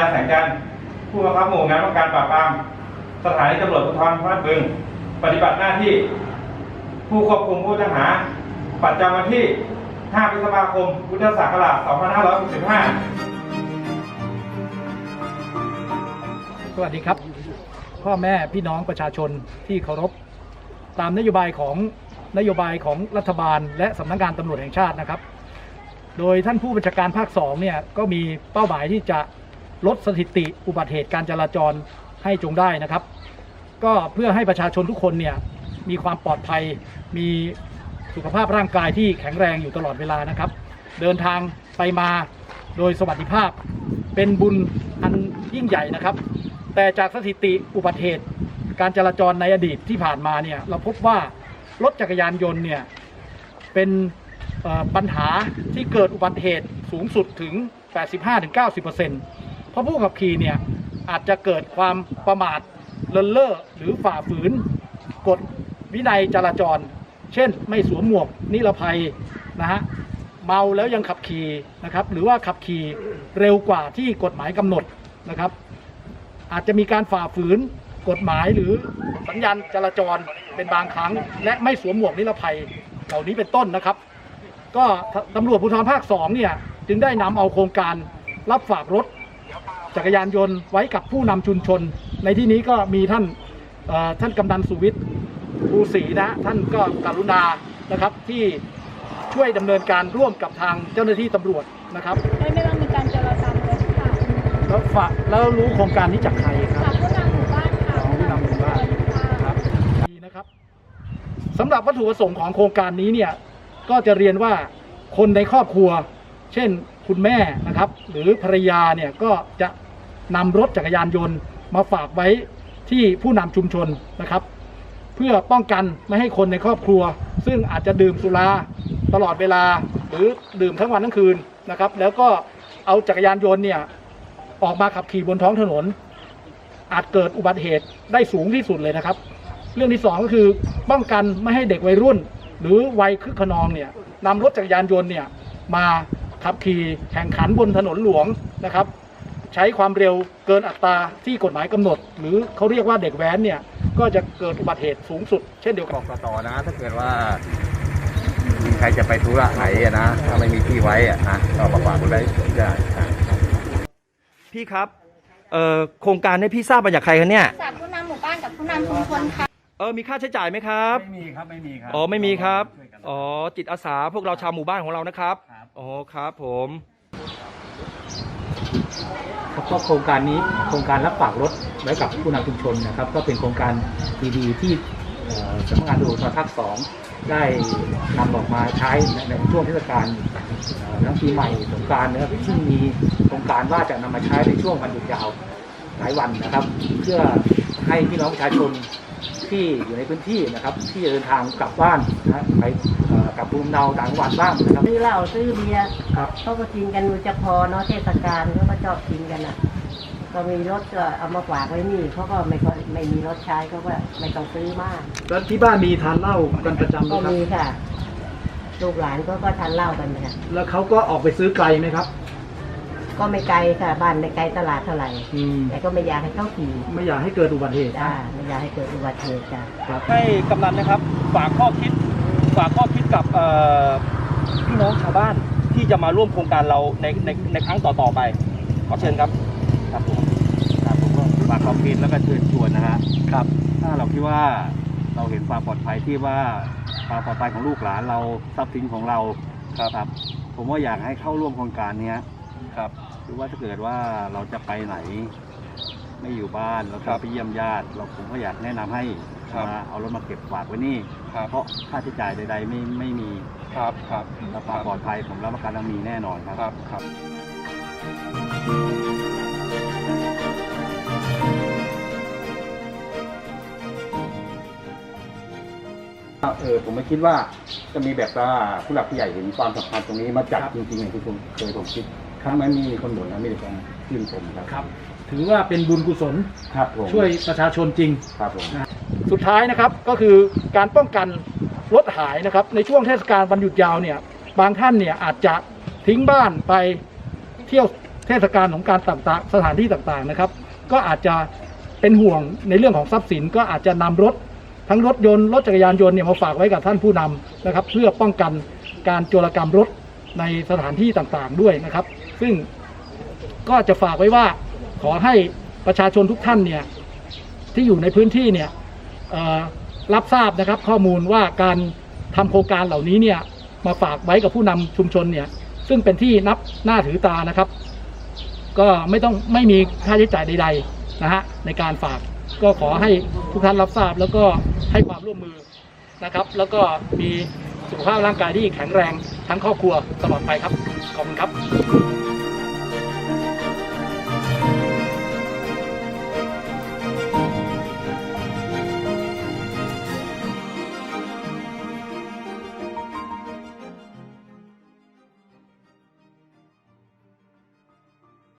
าแสงจันทร์ผู้บังคับหมู่งานป้องกันปราบปรามสถานีตำรวจภูธรพระบึง ปฏิบัติหน้าที่ ผู้ควบคุมผู้ต้องหาประจำวันที่ 5 พฤษภาคม พุทธศักราช 2565 สวัสดีครับ พ่อแม่พี่น้องประชาชนที่เคารพ ตามนโยบายของนโยบายของรัฐบาล และสำนักงานตำรวจแห่งชาตินะครับ โดยท่านผู้บัญชาการภาค 2 เนี่ยก็มีเป้าหมายที่จะ ลดสถิติอุบัติเหตุการจราจรให้จงได้นะครับ ก็เพื่อให้ประชาชนทุกคนเนี่ยมีความปลอดภัย มีสุขภาพร่างกายที่แข็งแรงอยู่ตลอดเวลานะครับ เดินทางไปมาโดยสวัสดิภาพ เป็นบุญอันยิ่งใหญ่นะครับ แต่จากสถิติอุบัติเหตุการจราจรในอดีตที่ผ่านมาเนี่ยเราพบว่ารถจักรยานยนต์เนี่ยเป็นปัญหาที่เกิดอุบัติเหตุสูงสุดถึง85-90% เพราะผู้ขับขี่เนี่ยอาจจะเกิดความประมาทเลินเล่อหรือฝ่าฝืนกฎวินัยจราจร เช่น ไม่สวมหมวกนิรภัยนะฮะเมาแล้วยังขับขี่นะครับ หรือว่าขับขี่เร็วกว่าที่กฎหมายกำหนดนะครับ อาจจะมีการฝ่าฝืนกฎหมายหรือสัญญาณจราจรเป็นบางครั้ง และไม่สวมหมวกนิรภัยเหล่านี้เป็นต้นนะครับ ก็ตำรวจภูธรภาค2เนี่ยจึงได้นำเอาโครงการรับฝากรถ จักรยานยนต์ไว้กับผู้นำชุมชน ในที่นี้ก็มีท่านเอ่อท่านกำนันสุวิทย์ภูศรีนะท่านก็กรุณานะครับที่ช่วยดำเนินการร่วมกับทางเจ้าหน้าที่ตำรวจนะครับไม่ไม่ต้องมีการจราจรเลยค่ะแล้วฝากแล้วรู้โครงการนี้จากใครครับฝากผู้นำหมู่บ้านค่ะผู้นำหมู่บ้านค่ะดีนะครับสำหรับวัตถุประสงค์ของโครงการนี้เนี่ยก็จะเรียนว่าคนในครอบครัว เช่น คุณแม่นะครับ หรือภรรยาเนี่ยก็จะนำรถจักรยานยนต์ มาฝากไว้ที่ผู้นำชุมชนนะครับ เพื่อป้องกันไม่ให้คนในครอบครัว ซึ่งอาจจะดื่มสุราตลอดเวลาหรือดื่มทั้งวันทั้งคืนนะครับ แล้วก็เอาจักรยานยนต์เนี่ยออกมาขับขี่บนท้องถนน อาจเกิดอุบัติเหตุได้สูงที่สุดเลยนะครับ เรื่องที่สองก็คือป้องกันไม่ให้เด็กวัยรุ่น หรือวัยคึกขนองเนี่ยนำรถจักรยานยนต์เนี่ยมา ขับขี่แข่งขันบนถนนหลวงนะครับ ใช้ความเร็วเกินอัตราที่กฎหมายกำหนด หรือเขาเรียกว่าเด็กแว้นเนี่ยก็จะเกิดอุบัติเหตุสูงสุด เช่นเดียวบกันอกต่อนะ ถ้าเกิดว่าใครจะไปธุระไหนอะนะถ้าไม่มีที่ไว้อะนะก็ประกาศไว้ได้ครับพี่ครับเอ่อโครงการนี้พี่ทราบมาจากใครคะเนี่ยจากผู้นำหมู่บ้านกับผู้นำชุมชนค่ะเออมีค่าใช้จ่ายไหมครับ ไม่มีครับ ไม่มีครับ อ๋อ ไม่มีครับช่วยกันอ๋อ จิตอาสาพวกเราชาวหมู่บ้านของเรานะครับครับ อ๋อครับผมก็โครงการนี้โครงการรับฝากรถไว้กับผู้นำชุมชนนะครับ ก็เป็นโครงการดีๆที่สำนักงานตำรวจภูธรภาคสองได้นำออกมาใช้ในช่วงเทศกาลทั้งปีใหม่สงการนะครับซึ่งมีโครงการว่าจะนำมาใช้ในช่วงวันหยุดยาวหลายวันนะครับ เพื่อให้พี่น้องประชาชน ที่อยู่ในพื้นที่นะครับ ที่จะเดินทางกลับบ้านนะฮะไปเอ่อกลับภูมิลำเนาต่างจังหวัดบ้างนะครับ ซื้อเหล้าซื้อเบียร์ครับ เขาก็กินกันโดยเฉพาะเนาะเทศกาลเขาก็ชอบกินกันอะ ก็มีรถก็เอามาฝากไว้นี่เขาก็ไม่ค่อยไม่มีรถใช้เขาก็ไม่ต้องซื้อมาก แล้วที่บ้านมีทานเหล้ากันประจำไหมก็ครับ มีค่ะ ลูกหลานก็ก็ทานเหล้ากันค่ะแล้วเขาก็ออกไปซื้อไกลไหมครับ ก็ไม่ไกลค่ะบ้านไม่ไกลตลาดเท่าไหร่ อืมแต่ก็ไม่อยากให้เขาขี่ไม่อยากให้เกิดอุบัติเหตุจ้าไม่อยากให้เกิดอุบัติเหตุจ้า ครับให้กำนันนะครับ ฝากข้อคิด ฝากข้อคิดกับเอ่อพี่น้องชาวบ้านที่จะมาร่วมโครงการเราในในในครั้งต่อๆไป ขอเชิญครับ ครับผมครับผมก็ฝากความคิดแล้วก็เชิญชวนนะฮะครับ ถ้าเราคิดว่าเราเห็นความปลอดภัยที่ว่าความปลอดภัยของลูกหลานเราทรัพย์สินของเราครับ ผมว่าอยากให้เข้าร่วมโครงการเนี้ย ครับหรือว่าถ้าเกิดว่าเราจะไปไหน ไม่อยู่บ้านเราจะไปเยี่ยมญาติ เราผมก็อยากแนะนำให้มาเอารถมาเก็บฝากไว้นี่เพราะค่าใช้จ่ายใด ๆ ไม่ไม่มีครับครับและความปลอดภัยผมรับประกันว่ามีแน่นอนครับ ครับครับ เออผมไม่คิดว่าจะมีแบบว่าผู้หลักผู้ใหญ่เห็นความสำคัญตรงนี้มาจัดจริงๆอย่างที่ผมเคยผมคิด ครั้งนั้นมีคนบ่นนะมีแต่คนชื่นชมครับครับ ถือว่าเป็นบุญกุศลครับผมช่วยประชาชนจริง ครับผมสุดท้ายนะครับก็คือการป้องกันรถหายนะครับ ในช่วงเทศกาลวันหยุดยาวเนี่ย บางท่านเนี่ยอาจจะทิ้งบ้านไปเที่ยวเทศกาลของการต่างๆสถานที่ต่างๆนะครับ ก็อาจจะเป็นห่วงในเรื่องของทรัพย์สิน ก็อาจจะนำรถทั้งรถยนต์รถจักรยานยนต์เนี่ยมาฝากไว้กับท่านผู้นำนะครับ เพื่อป้องกันการโจรกรรมรถ ในสถานที่ต่างๆด้วยนะครับ ซึ่งก็จะฝากไว้ว่าขอให้ประชาชนทุกท่านเนี่ยที่อยู่ในพื้นที่เนี่ยรับทราบนะครับข้อมูลว่าการทำโครงการเหล่านี้เนี่ยมาฝากไว้กับผู้นำชุมชนเนี่ยซึ่งเป็นที่นับหน้าถือตานะครับ ก็ไม่ต้องไม่มีค่าใช้จ่ายใดๆนะฮะในการฝากก็ขอให้ทุกท่านรับทราบแล้วก็ให้ความร่วมมือนะครับ แล้วก็มี สุขภาพร่างกายที่แข็งแรงทั้งครอบครัวตลอดไปครับ ขอบคุณครับ